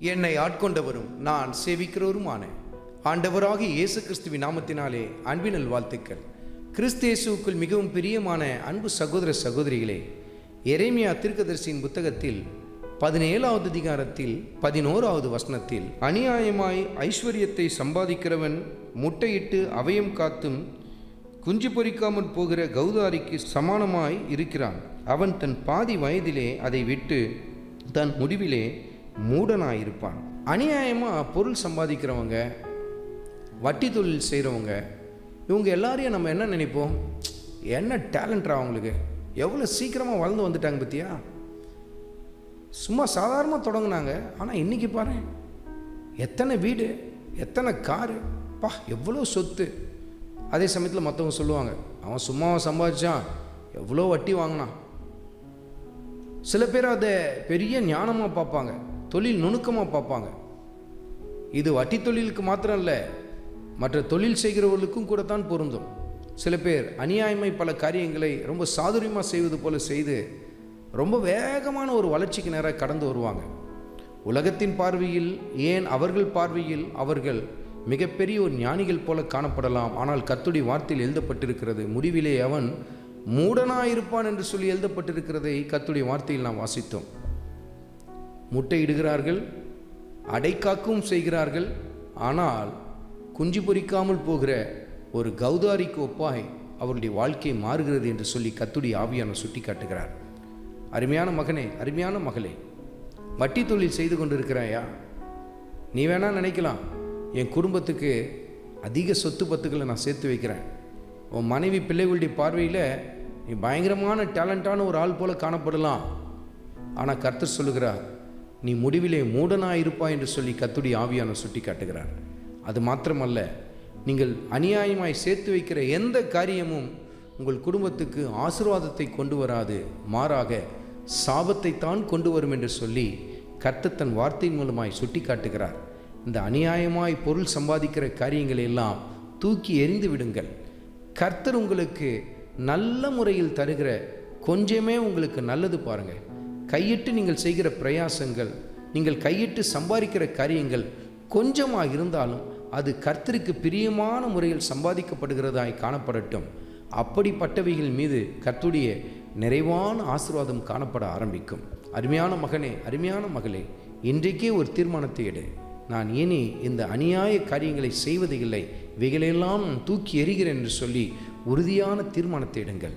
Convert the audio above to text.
என்னை ஆட்கொண்டவரும் நான் சேவிக்கிறவருமான ஆண்டவராகி இயேசு கிறிஸ்துவின் நாமத்தினாலே அன்பினல் வாழ்த்துக்கள் கிறிஸ்து இயேசுவுக்குள் மிகவும் பிரியமான அன்பு சகோதர சகோதரிகளே எரேமியா திருக்கதர்சியின் புத்தகத்தில் பதினேழாவது அதிகாரத்தில் பதினோராவது வசனத்தில் அநியாயமாய் ஐஸ்வர்யத்தை சம்பாதிக்கிறவன் முட்டையிட்டு அவயம் காத்தும் குஞ்சு பொறிக்காமல் போகிற கௌதாரிக்கு சமானமாய் இருக்கிறான். அவன் தன் பாதி வயதிலே அதை விட்டு தன் முடிவிலே மூடனாக இருப்பான் அநியாயமாக பொருள் சம்பாதிக்கிறவங்க வட்டி தொழில் செய்கிறவங்க இவங்க எல்லாரையும் நம்ம என்ன நினைப்போம்? என்ன டேலண்ட்ரா அவங்களுக்கு? எவ்வளோ சீக்கிரமாக வளர்ந்து வந்துட்டாங்க பத்தியா? சும்மா சாதாரணமாக தொடங்கினாங்க. ஆனால் இன்றைக்கி பாரு எத்தனை வீடு எத்தனை காரு பா எவ்வளோ சொத்து. அதே சமயத்தில் மற்றவங்க சொல்லுவாங்க அவன் சும்மாவை சம்பாதிச்சான் எவ்வளோ வட்டி வாங்கினான். சில பேர் அதை பெரிய ஞானமாக பார்ப்பாங்க. தொழில் நுணுக்கமாக பார்ப்பாங்க. இது வட்டி தொழிலுக்கு மாத்திரம் இல்லை மற்ற தொழில் செய்கிறவர்களுக்கும் கூட தான் பொருந்தும். சில பேர் அநியாயமை பல காரியங்களை ரொம்ப சாதுரியமாக செய்வது போல செய்து ரொம்ப வேகமான ஒரு வளர்ச்சிக்கு நேராக கடந்து வருவாங்க. உலகத்தின் பார்வையில் ஏன் அவர்கள் பார்வையில் அவர்கள் மிகப்பெரிய ஒரு ஞானிகள் போல காணப்படலாம். ஆனால் கத்துடி வார்த்தையில் எழுதப்பட்டிருக்கிறது முடிவிலே அவன் மூடனாயிருப்பான் என்று சொல்லி எழுதப்பட்டிருக்கிறதை கத்துடைய வார்த்தையில் நாம் வாசித்தோம். முட்டையிடுகிறார்கள் அடைக்காக்கும் செய்கிறார்கள் ஆனால் குஞ்சு பொறிக்காமல் போகிற ஒரு கௌதாரிக்கு ஒப்பாய் அவருடைய வாழ்க்கை மாறுகிறது என்று சொல்லி கத்துடி ஆவியான சுட்டி காட்டுகிறார் அருமையான மகனே அருமையான மகளே வட்டி தொழில் செய்து கொண்டிருக்கிறாயா? நீ வேணால் நினைக்கலாம் என் குடும்பத்துக்கு அதிக சொத்து பத்துக்களை நான் சேர்த்து வைக்கிறேன். உன் மனைவி பிள்ளைகளுடைய பார்வையில் நீ பயங்கரமான டேலண்டான ஒரு ஆள் போல காணப்படலாம். ஆனால் கர்த்தர் சொல்லுகிறார் நீ முடிவிலே மூடனாயிருப்பாய் என்று சொல்லி கத்துடி ஆவியான சுட்டி காட்டுகிறார். அது மாத்திரமல்ல நீங்கள் அநியாயமாய் சேர்த்து வைக்கிற எந்த காரியமும் உங்கள் குடும்பத்துக்கு ஆசீர்வாதத்தை கொண்டு வராது மாறாக சாபத்தை தான் கொண்டு வரும் என்று சொல்லி கர்த்தர் தன் வார்த்தையின் மூலமாய் சுட்டி காட்டுகிறார். இந்த அநியாயமாய் பொருள் சம்பாதிக்கிற காரியங்களை எல்லாம் தூக்கி எறிந்து விடுங்கள். கர்த்தர் உங்களுக்கு நல்ல முறையில் தருகிற கொஞ்சமே உங்களுக்கு நல்லது பாருங்கள். கையிட்டு நீங்கள் செய்கிற பிரயாசங்கள் நீங்கள் கையிட்டு சம்பாதிக்கிற காரியங்கள் கொஞ்சமாக இருந்தாலும் அது கர்த்தருக்கு பிரியமான முறையில் சம்பாதிக்கப்படுகிறதாய் காணப்படட்டும். அப்படிப்பட்டவைகள் மீது கர்த்துடைய நிறைவான ஆசிர்வாதம் காணப்பட ஆரம்பிக்கும். அருமையான மகனே அருமையான மகளே இன்றைக்கே ஒரு தீர்மானத்தை எடு. நான் இனி இந்த அநியாய காரியங்களை செய்வது இல்லை இவைகளெல்லாம் நான் தூக்கி எறிகிறேன் என்று சொல்லி உறுதியான தீர்மானத்தை எடுங்கள்.